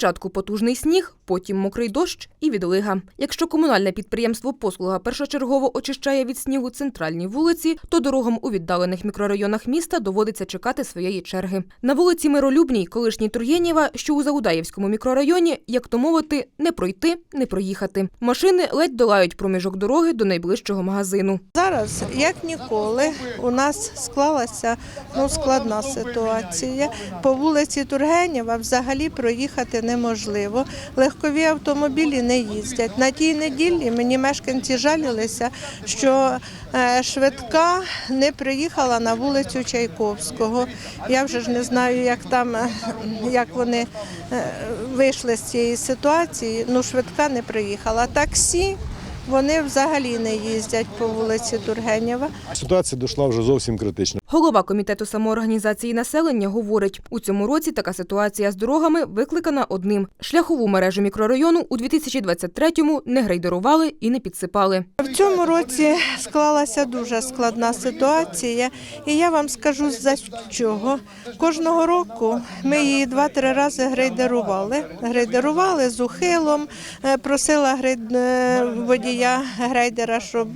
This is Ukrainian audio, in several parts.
Спочатку потужний сніг, потім мокрий дощ і відлига. Якщо комунальне підприємство «Послуга» першочергово очищає від снігу центральні вулиці, то дорогам у віддалених мікрорайонах міста доводиться чекати своєї черги. На вулиці Миролюбній, колишній Тур'єнєва, що у Загудаєвському мікрорайоні, як то мовити, не пройти, не проїхати. Машини ледь долають проміжок дороги до найближчого магазину. Зараз, як ніколи, у нас склалася ну, складна ситуація. По вулиці Тургенєва взагалі проїхати неможливо. Легкові автомобілі не їздять. На тій неділі мені мешканці жалілися, що е, швидка не приїхала на вулицю Чайковського. Я вже ж не знаю, як там е, як вони е, вийшли з цієї ситуації. Ну, швидка не приїхала. Таксі. Вони взагалі не їздять по вулиці Тургенєва. Ситуація дійшла вже зовсім критична. Голова комітету самоорганізації населення говорить, у цьому році така ситуація з дорогами викликана одним. Шляхову мережу мікрорайону у 2023-му не грейдерували і не підсипали. В цьому році склалася дуже складна ситуація, і я вам скажу за чого. Кожного року ми її два-три рази грейдерували. Грейдерували з ухилом, е, просила е, водія грейдера, щоб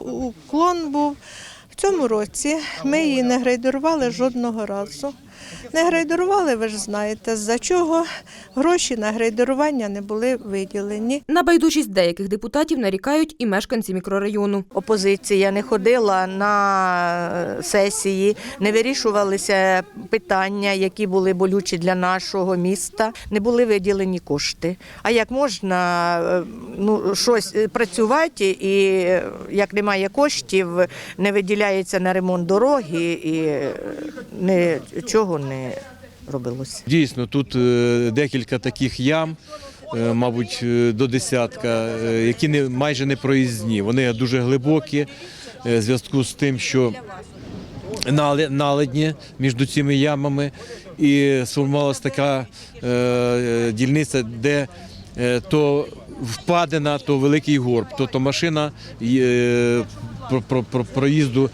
уклон був. В цьому році ми її не грейдерували жодного разу. Не грейдерували, ви ж знаєте, з-за чого гроші на грейдерування не були виділені. На байдужість деяких депутатів нарікають і мешканці мікрорайону. Опозиція не ходила на сесії, не вирішувалися питання, які були болючі для нашого міста. Не були виділені кошти. А як можна е, ну, щось е, працювати, і е, як немає коштів, не виділяється на ремонт дороги і е, нічого не робилося. Дійсно, тут е, декілька таких ям, е, мабуть, е, до десятка, які не майже не проїзні. Вони дуже глибокі в зв'язку з тим, що нале- наледні між цими ямами, і сформувалася така е, дільниця, де то впадина, то великий горб, тобто машина е, про, про, про проїзду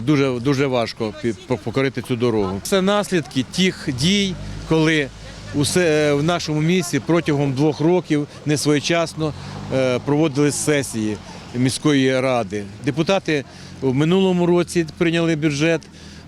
дуже, дуже важко покорити цю дорогу. Це наслідки тих дій, коли усе е, в нашому місті протягом двох років несвоєчасно своєчасно проводили сесії міської ради. Депутати в минулому році прийняли бюджет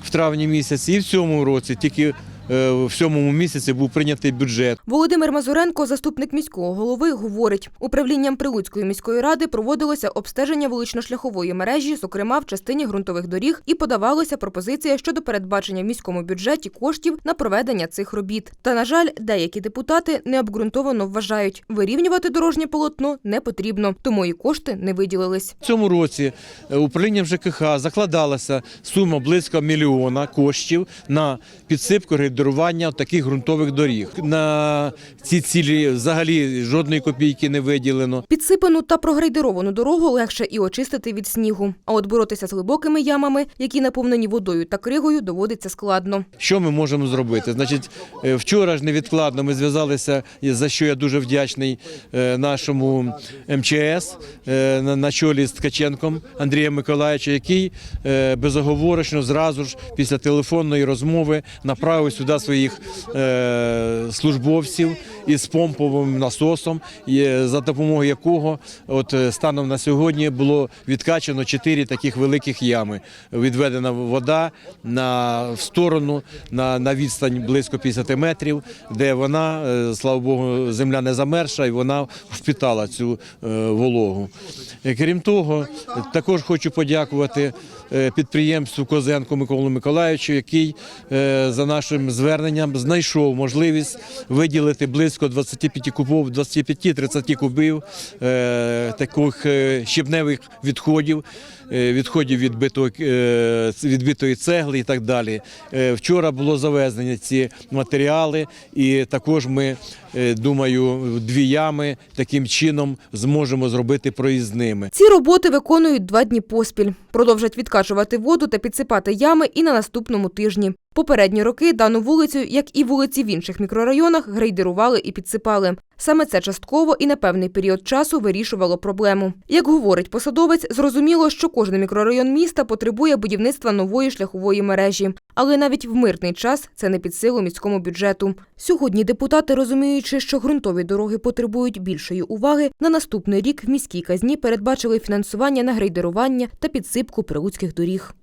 в травні місяці, і в цьому році тільки е, в сьомому місяці був прийнятий бюджет. Володимир Мазуренко, заступник міського голови, говорить, управлінням Прилуцької міської ради проводилося обстеження вулично-шляхової мережі, зокрема в частині ґрунтових доріг, і подавалася пропозиція щодо передбачення в міському бюджеті коштів на проведення цих робіт. Та на жаль, деякі депутати необґрунтовано вважають, вирівнювати дорожнє полотно не потрібно, тому і кошти не виділились. В цьому році е, управлінням ЖКХ закладалася сума близько мільйона коштів на підсипку грейдерування таких ґрунтових доріг. На ці цілі взагалі жодної копійки не виділено. Підсипану та прогрейдеровану дорогу легше і очистити від снігу. А от боротися з глибокими ямами, які наповнені водою та кригою, доводиться складно. Що ми можемо зробити? Значить, е, вчора ж невідкладно ми зв'язалися, за що я дуже вдячний е, нашому МЧС е, на- чолі з Ткаченком Андрієм Миколаївичем, який безоговорочно зразу ж після телефонної розмови направив сюди своїх е, службовців із помповим насосом, за допомогою якого от е, станом на сьогодні було відкачано чотири таких великих ями. Відведена вода на в сторону на, на відстань близько 50 метрів, де вона, е, слава Богу, земля не замерша і вона впітала цю е, вологу. Крім того, також хочу подякувати підприємству Козенко Миколу Миколаївичу, який за нашим зверненням знайшов можливість виділити близько 25 кубів, 25-30 кубів е, таких е, щебневих відходів, е, відходів від битої, е, відбитої цегли і так далі. Е, Вчора було завезені ці матеріали, і також ми, е, думаю, дві ями таким чином зможемо зробити проїзними. Ці роботи виконують два дні поспіль. Продовжать відкачувати воду та підсипати ями і на наступному тижні. Попередні роки дану вулицю, як і вулиці в інших мікрорайонах, грейдерували і підсипали. Саме це частково і на певний період часу вирішувало проблему. Як говорить посадовець, зрозуміло, що кожен мікрорайон міста потребує будівництва нової шляхової мережі, але навіть в мирний час це не під силу міському бюджету. Сьогодні депутати, розуміючи, що ґрунтові дороги потребують більшої уваги, на наступний рік в міській казні передбачили фінансування на грейдерування та підсипку прилуцьких доріг.